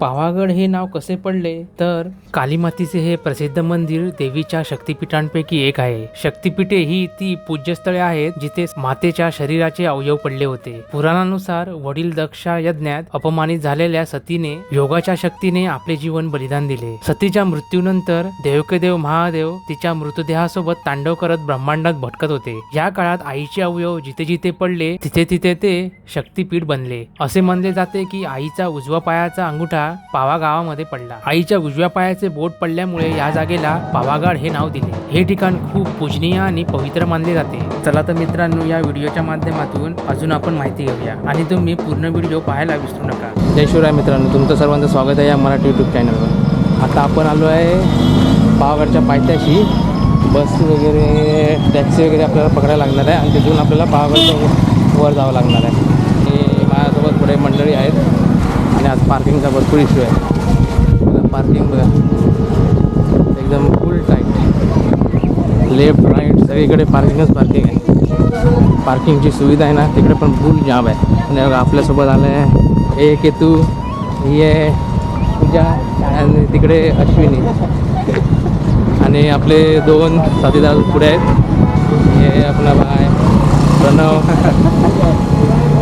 पावागड हे नाव कसे पडले? तर कालीमातीचे हे प्रसिद्ध मंदिर देवीच्या शक्तिपीठांपैकी एक आहे. शक्तिपीठे ही ती पूज्यस्थळे आहेत जिथे मातेच्या शरीराचे अवयव पडले होते. पुराणानुसार वडील दक्षा यज्ञात अपमानित झालेल्या सतीने योगाच्या शक्तीने आपले जीवन बलिदान दिले. सतीच्या मृत्यूनंतर देवकेदेव महादेव तिच्या मृतदेहासोबत तांडव करत ब्रह्मांडात भटकत होते. या काळात आईचे अवयव जिथे जिथे पडले तिथे तिथे ते शक्तीपीठ बनले. असे मानले जाते की आईचा उजवा पायाचा अंगुठा पावा गावामध्ये पडला. आईच्या उजव्या पायाचे बोट पडल्यामुळे या जागेला पावागड हे नाव दिले. हे ठिकाण खूप पूजनीय आणि पवित्र मानले जाते. चला तर मित्रांनो या व्हिडिओच्या माध्यमातून अजून आपण माहिती घेऊया. आणि तुम्ही पूर्ण व्हिडिओ पाहायला विसरू नका. जय शिवराय मित्रांनो तुमचं सर्वांचं स्वागत आहे या मराठी यूट्यूब चॅनलवर आता आपण आलो आहे पावागडच्या पायथ्याशी. बस वगैरे टॅक्सी वगैरे आपल्याला पकडायला लागणार आहे आणि तिथून आपल्याला पावागडच्या वर जावं लागणार आहे. हे माझ्यासोबत पुढे मंडळी आहेत. आणि आज पार्किंगचा भरपूर इश्यू आहे. पार्किंग बघा एकदम फुल टाईट लेफ्ट राईट सगळीकडे पार्किंगच पार्किंग आहे. पार्किंगची सुविधा आहे ना तिकडे पण फुल जाम आहे. आणि बघा आपल्यासोबत आलं आहे. ए केतू ही आहे पूजा आणि तिकडे अश्विनी. आणि आपले दोन साथीदार पुढे आहेत. हे अपना भाई प्रणव.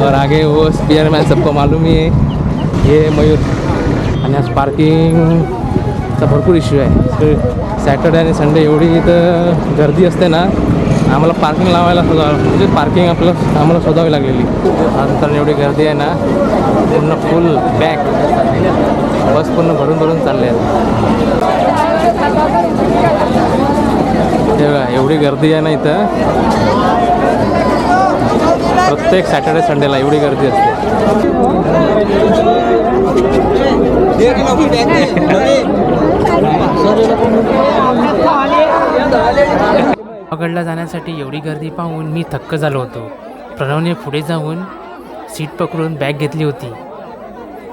और आगे वो स्पीयर सबको मालूम ही है. हे मयूर. आणि आज पार्किंगचा भरपूर इश्यू आहे. सॅटर्डे आणि संडे एवढी इथं गर्दी असते ना आम्हाला पार्किंग लावायला सुद्धा म्हणजे पार्किंग आपलं आम्हाला शोधावी लागलेली. आज तर एवढी गर्दी आहे ना पूर्ण फुल बॅक बस पूर्ण भरून भरून चालले आहेत एवढी गर्दी आहे ना इथं. प्रत्येक सॅटर्डे संडेला एवढी गर्दी असते. पकडला जाण्यासाठी एवढी गर्दी पाहून मी थक्क झालो होतो. प्रणवने पुढे जाऊन सीट पकडून बॅग घेतली होती.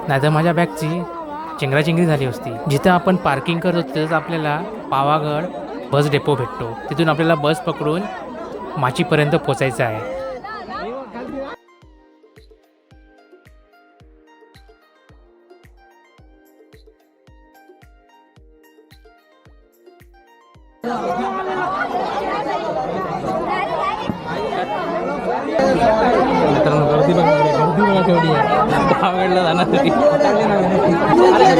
नाहीतर माझ्या बॅगची चिंगराचिंगरी झाली असती. जिथं आपण पार्किंग करत होतो तिथंच आपल्याला पावागड बस डेपो भेटतो. तिथून आपल्याला बस पकडून माचीपर्यंत पोचायचं आहे. मित्रांनो गर्दी बघा गर्दी बघा केवढी आहे. पावागडला जाण्यासाठी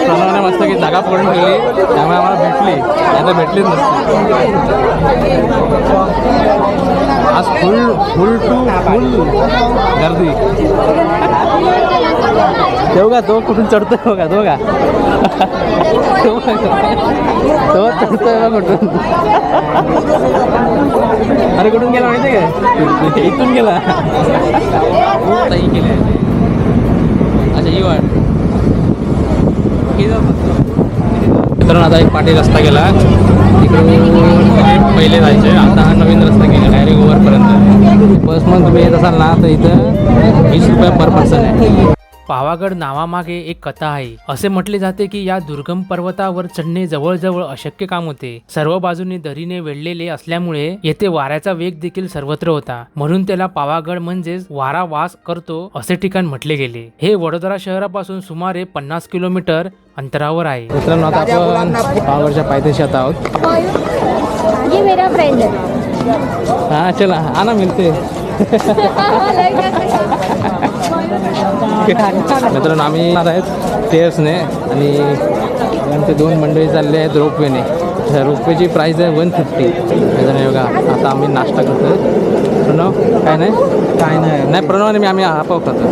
प्रणवने मस्त की जागा पकडून ठेवली त्यामुळे आम्हाला भेटली. आता भेटलीच नसती. आज फुल फुल टू फुल गर्दी. तो का? तो कुठून चढतोय बघा तो का तो चढतोय बघा कुठून. अरे कुठून गेला माहिती का? इथून गेला. खूप ताई अच्छा ही वाट तर आता एक पाठी रस्ता गेला. इकडून पहिले जायचे आता हा नवीन रस्ता गेला डायरेक्ट ओव्हरपर्यंत मग तुम्ही येत असाल ना तर इथं वीस रुपये पर पर्सन आहे. पावागड नावामागे एक कथा आहे. असे म्हटले जाते की या दुर्गम पर्वतावर चढणे जवळजवळ अशक्य काम होते. सर्व बाजूने दरीने वेढलेले असल्यामुळे येथे वाऱ्याचा वेग देखील सर्वत्र होता. म्हणून त्याला पावागड म्हणजेच वारा वास करतो असे ठिकाण म्हटले गेले. हे वडोदरा शहरापासून सुमारे पन्नास किलोमीटर अंतरावर आहे. मित्रांनो आता आपण पावागडच्या पायथ्याशी आता आहोत. ये मेरा फ्रेंड है हा चला आना मिळते. मित्रांनो आम्ही येणार आहेत स्टेअर्सने आणि आमचे दोन मंडळी चालले आहेत रोपवेने. रोपवेची प्राईस आहे वन फिफ्टी त्याच्याने बघा आता आम्ही नाश्ता करतो प्रणव काय नाही? काय नाही. नाही प्रणवाने मी आम्ही हापाव खातो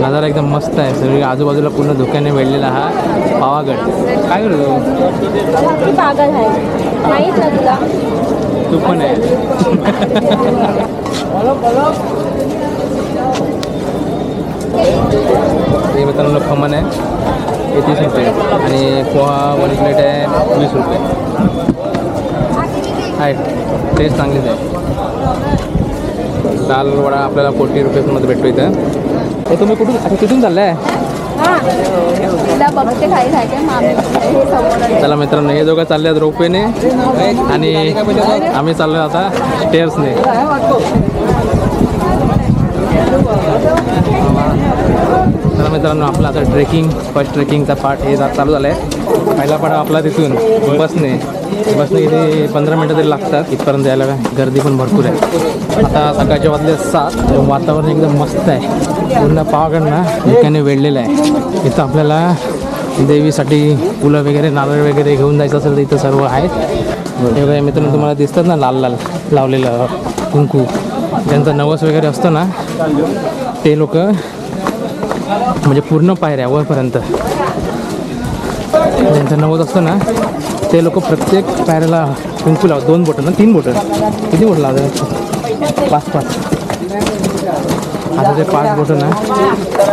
नजारा एकदम मस्त आहे. सगळी आजूबाजूला पूर्ण धुक्याने वेढलेला हा पावागड काय करतो? है माहीत ना तुला? तू पण आहे. हे मित्रांनो खमण आहे. हे तीस रुपये. आणि पोहा वन प्लेट आहे वीस रुपये. आहे. टेस्ट चांगलीच आहे. दाल वडा आपल्याला फोर्टी रुपीजमध्ये भेटतो इथं. हे तुम्ही कुठून तिथून चाललं आहे हां हे समोर चला मित्रांनो हे दोघं चालले आहेत रोपवेने. आणि आम्ही चाललो आता स्टेअर्सने चला मित्रांनो आपला आता ट्रेकिंग फर्स्ट ट्रेकिंगचा पार्ट हे चालू झाला आहे पहिला पाठ आपला तिथून बसने. बसने इथे पंधरा मिनटं तरी लागतात. इथपर्यंत यायला गर्दी पण भरपूर आहे. आता सकाळच्या वाजले सात. वातावरण एकदम मस्त आहे. पूर्ण पावागड ना एकाने वेढलेलं आहे. इथं आपल्याला देवीसाठी फुलं वगैरे नारळ वगैरे घेऊन जायचं असेल तर इथं सर्व आहेत. हे बघा मित्रांनो तुम्हाला दिसतात ना लाल लाल लावलेलं कुंकू. त्यांचं नवस वगैरे असतो ना ते लोक म्हणजे पूर्ण पायऱ्या वरपर्यंत. ज्यांचा नवस असतो ना ते लोक प्रत्येक पायऱ्याला कुंकू लावतात. दोन बोटं ना तीन बोटं? किती बोटं लावतात? पाच पाच. आता ते पाच बोटं ना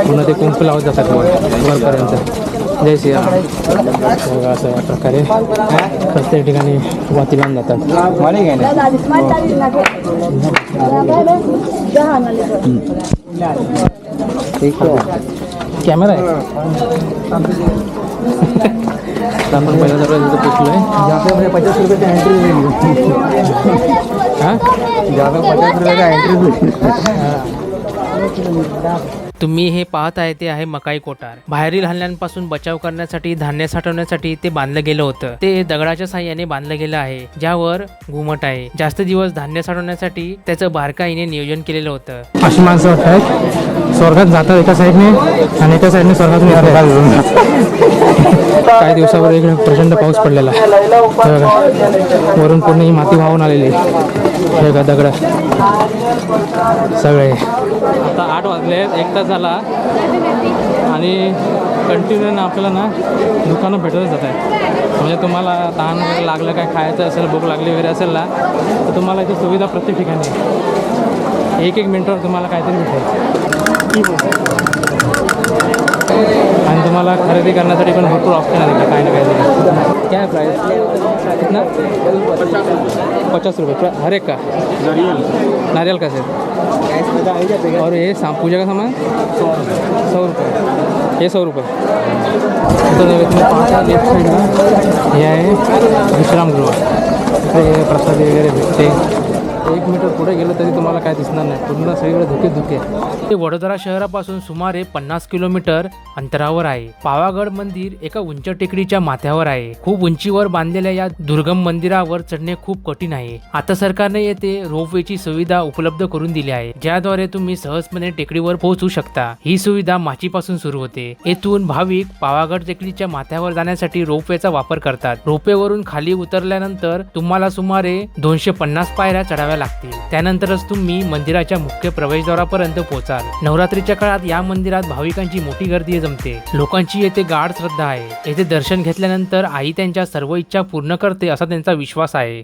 पुन्हा ते कुंकू लावत जातात वर वरपर्यंत. जय श्रीराम बघा असं या प्रकारे प्रत्येक ठिकाणी वाती लावून जातात कॅमेरा आहे आपण पहिल्या दरवाज़ा पोचलो आहे पचास रुपये एंट्री हाँ? ज़्यादा पचास रुपये एंट्री तुम्ही हे पाहत आहे ते आहे मकाई कोठार. बाहेरील हल्ल्यांपासून बचाव करण्यासाठी धान्य साठवण्यासाठी ते बांधलं गेलं होतं. ते दगडाच्या साह्याने बांधलं गेलं आहे ज्यावर घुमट आहे. जास्त दिवस धान्य साठवण्यासाठी त्याचं बारकाईने नियोजन केलेलं होतं. अशी माणसं वाटतात स्वर्गात जातात एका साईडने आणि एका साईडने स्वर्गात काही दिवसावर इकडे प्रचंड पाऊस पडलेला. वरून पूर्ण ही माती वाहून आलेली बघा दगड सगळे. आता आठ वाजले एक तास झाला. आणि कंटिन्यू आपल्याला ना दुकानं भेटतच जात आहे म्हणजे तुम्हाला तहान वगैरे लागलं काय खायचं असेल भूक लागली वगैरे असेल ना तर तुम्हाला इथे सुविधा प्रत्येक ठिकाणी एक एक मिनटावर तुम्हाला काहीतरी भेटेल. आणि तुम्हाला खरेदी करण्यासाठी पण भरपूर ऑप्शन आहे तिथे काही ना काहीतरी काय प्राईस कितना? पचास रुपये प्र- हर एक का? नारियल का सेट और ये सा पूजा का सामान? सौ रुपये हे सौ रुपये तर तुम्ही पाहता लेफ्ट साईडला हे आहे विश्रामगृह इथे प्रसाद वगैरे भेटते एक मीटर पुढे गेलं तरी तुम्हाला काय दिसणार नाही. पूर्ण सगळीकडे धुके धुके. ते वडोदरा शहरापासून सुमारे पन्नास किलोमीटर अंतरावर आहे. पावागड मंदिर एका उंच टेकडीच्या माथ्यावर आहे. खूप उंचीवर बांधलेल्या या दुर्गम मंदिरावर चढणे खूप कठीण आहे. आता सरकारने येथे रोपवेची सुविधा उपलब्ध करून दिली आहे. ज्याद्वारे तुम्ही सहजपणे टेकडीवर पोहोचू शकता. ही सुविधा माचीपासून सुरू होते. येथून भाविक पावागड टेकडीच्या माथ्यावर जाण्यासाठी रोपवेचा वापर करतात. रोपवेवरून खाली उतरल्यानंतर तुम्हाला सुमारे दोनशे पन्नास पायऱ्या चढाव्या लागतील. त्यानंतरच तुम्ही मंदिराच्या मुख्य प्रवेशद्वारापर्यंत पोहोचाल नवरात्रीच्या काळात या मंदिरात भाविकांची मोठी गर्दी जमते. लोकांची येथे गाढ श्रद्धा आहे. येथे दर्शन घेतल्यानंतर आई त्यांच्या सर्व इच्छा पूर्ण करते असा त्यांचा विश्वास आहे.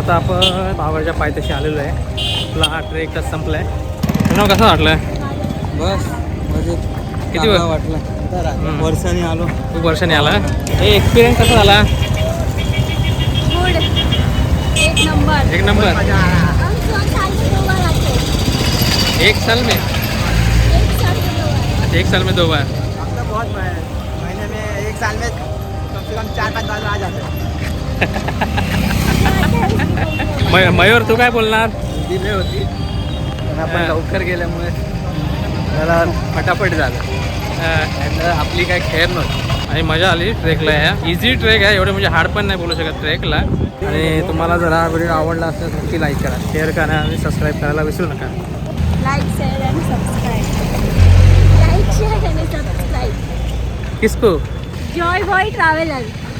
आता आपण पावरच्या पायथ्याशी आलेलो आहे. आपला हा ट्रेक तर संपलाय. तुम्हाला कसं वाटलं बस म्हणजे किती वर- वाटलं. वर्षाने आलो. खूप वर्षांनी आला. हे एक्सपिरियन्स कसा झाला? गुड एक नंबर. एक नंबर. एक साल में? एक साल में दो बार बहुत महीने में एक साल में कम से कम चार पाँच बार आ जाते मय- मयूर तू काय बोलणार? दिले होती पण. आपण लवकर गेल्यामुळे त्याला फटाफट झालं. आणि आपली काय खेळ नव्हती. आणि मजा आली ट्रेकला या. इझी ट्रेक आहे एवढे म्हणजे हार्ड पण नाही बोलू शकत ट्रेकला. आणि तुम्हाला जर हा व्हिडिओ आवडला असेल तर नक्की लाईक करा. शेअर करा आणि सबस्क्राईब करायला विसरू नका. लाईक शेअर आणि सबस्क्राईब लाईक शेअर आणि सबस्क्राईब किसको? Joy Boy Traveller